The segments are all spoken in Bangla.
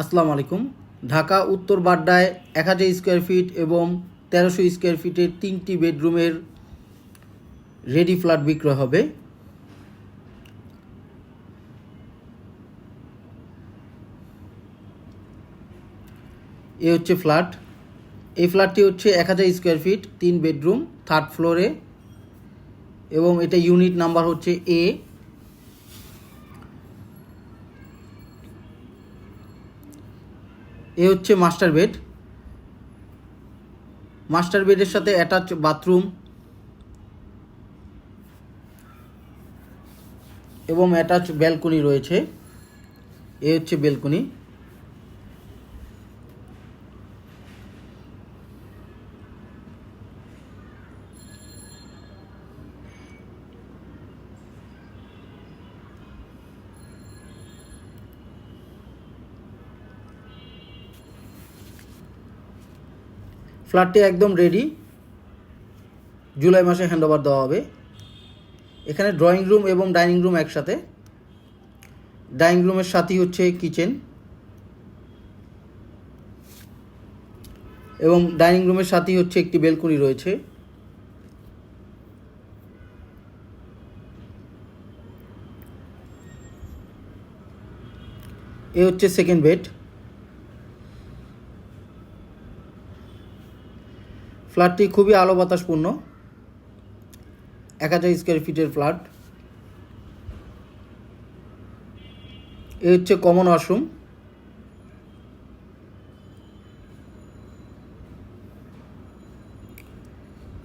আসসালামু আলাইকুম। ঢাকা উত্তর বাড্ডায় এক হাজার স্কোয়ার ফিট এবং তেরোশো স্কোয়ার ফিটের তিনটি বেডরুমের রেডি ফ্ল্যাট বিক্রয় হবে। এ হচ্ছে ফ্ল্যাট। এই ফ্ল্যাটটি হচ্ছে এক হাজার স্কোয়ার ফিট, তিন বেডরুম, থার্ড ফ্লোরে এবং এটা ইউনিট নাম্বার হচ্ছে এ। এ হচ্ছে মাস্টার বেড। মাস্টার বেডের সাথে অ্যাটাচ বাথরুম এবং অ্যাটাচ ব্যালকনি রয়েছে। এ হচ্ছে ব্যালকনি। ফ্ল্যাটটি একদম রেডি জুলাই মাসে হ্যান্ডওভার দেওয়া হবে। এখানে ড্রয়িং রুম এবং ডাইনিং রুম একসাথে। ডাইনিং রুমের সাথেই হচ্ছে কিচেন এবং ডাইনিং রুমের সাথেই হচ্ছে একটি বেলকনি রয়েছে। এ হচ্ছে সেকেন্ড বেড ফ্ল্যাটটি খুবই আলো বাতাসপূর্ণ এক হাজার স্কোয়ার ফিটের ফ্ল্যাট। এ হচ্ছে কমন ওয়াশরুম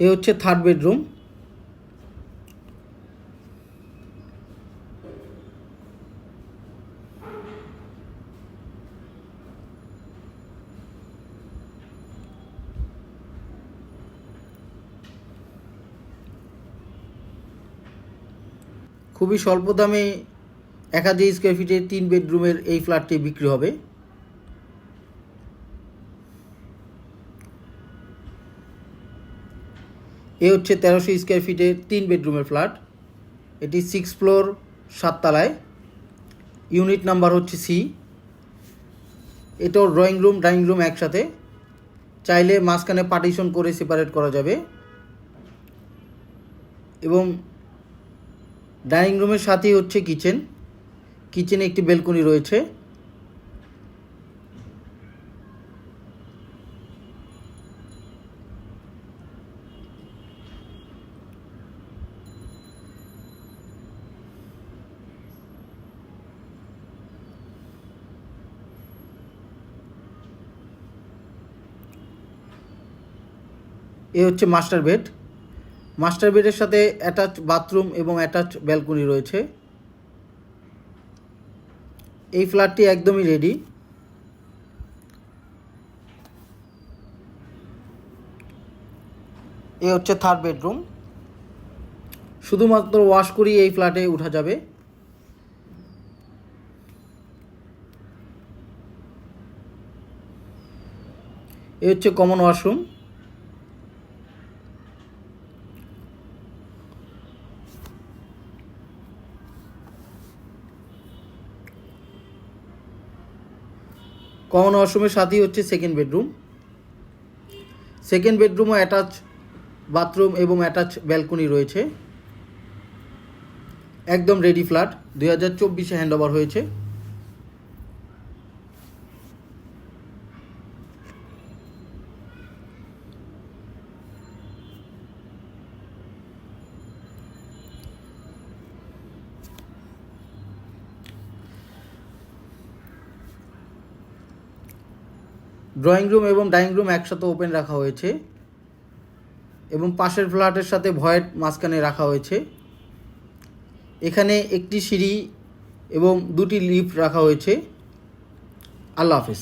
এ হচ্ছে থার্ড বেডরুম খুবই স্বল্প দামে এক হাজার স্কোয়ার ফিটের তিন বেডরুমের এই ফ্ল্যাটটি বিক্রি হবে। এ হচ্ছে তেরোশো স্কোয়ার ফিটের তিন বেডরুমের ফ্ল্যাট এটি সিক্স ফ্লোর সাততলায় ইউনিট নাম্বার হচ্ছে সি এটাও ড্রয়িং রুম ডাইনিং রুম একসাথে। চাইলে মাঝখানে পার্টিশন করে সেপারেট করা যাবে। এবং ডাইনিং রুমের সাথেই হচ্ছে কিচেন। কিচেনে একটি বেলকনি রয়েছে। এ হচ্ছে মাস্টার বেড। মাস্টার বেডের সাথে অ্যাটাচ বাথরুম এবং অ্যাটাচ ব্যালকনি রয়েছে। এই ফ্ল্যাটটি একদমই রেডি এ হচ্ছে থার্ড বেডরুম শুধুমাত্র ওয়াশ করি এই ফ্ল্যাটে উঠা যাবে। এ হচ্ছে কমন ওয়াশরুম কমন ওয়াশরুমের সাথেই হচ্ছে সেকেন্ড বেডরুম সেকেন্ড বেডরুমও অ্যাটাচ বাথরুম এবং অ্যাটাচ ব্যালকনি রয়েছে। একদম রেডি ফ্ল্যাট দু হাজার চব্বিশে হ্যান্ড ওভার হয়েছে। ড্রয়িং রুম এবং ডাইনিং রুম একসাথে ওপেন রাখা হয়েছে এবং পাশের ফ্ল্যাটের সাথে ভয়েট মাঝখানে রাখা হয়েছে। এখানে একটি সিঁড়ি এবং দুটি লিফট রাখা হয়েছে। আল্লাহ হাফেজ।